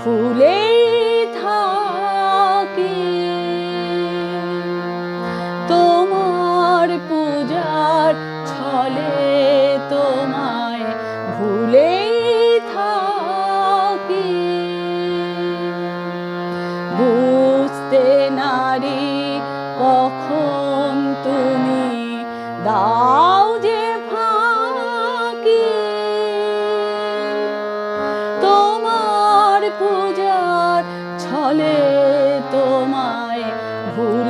ভুলেই থাকি। তোমার পূজার ছলে তোমায় ভুলেই থাকি। বুঝতে নারী কখন তুমি দাও তোমায়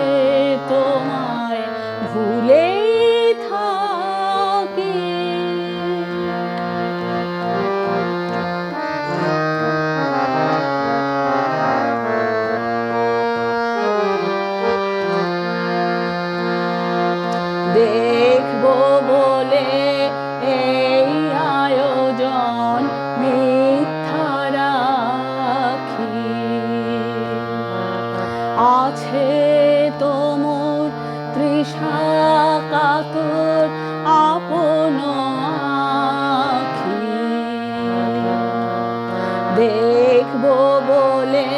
দেখব বলে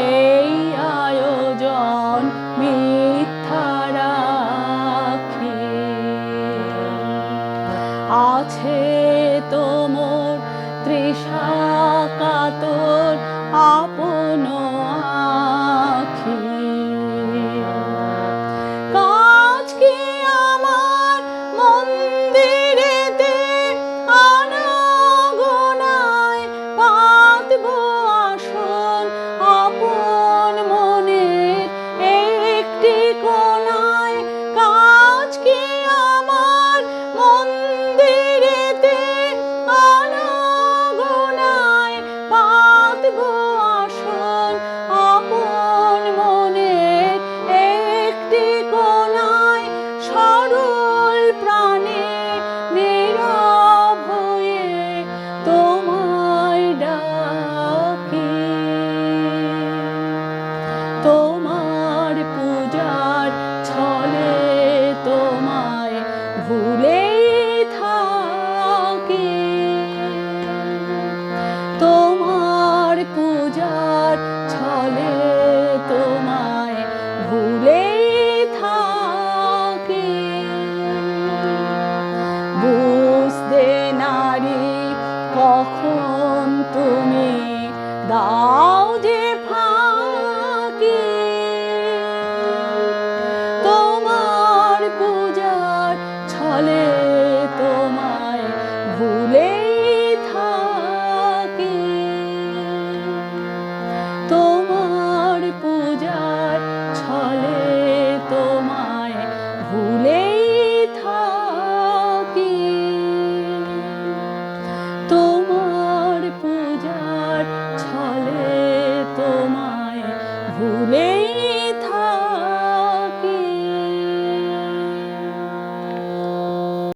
এই আয়োজন মিথ্যা রাখি আছে তোমর তৃষা কাতর থাকি। তোমার পূজার ছলে তোমায় ভুলেই থাকি। বুঝতে নারী, কখন তুমি দাও যে তোমার পূজার ছলে ভুলে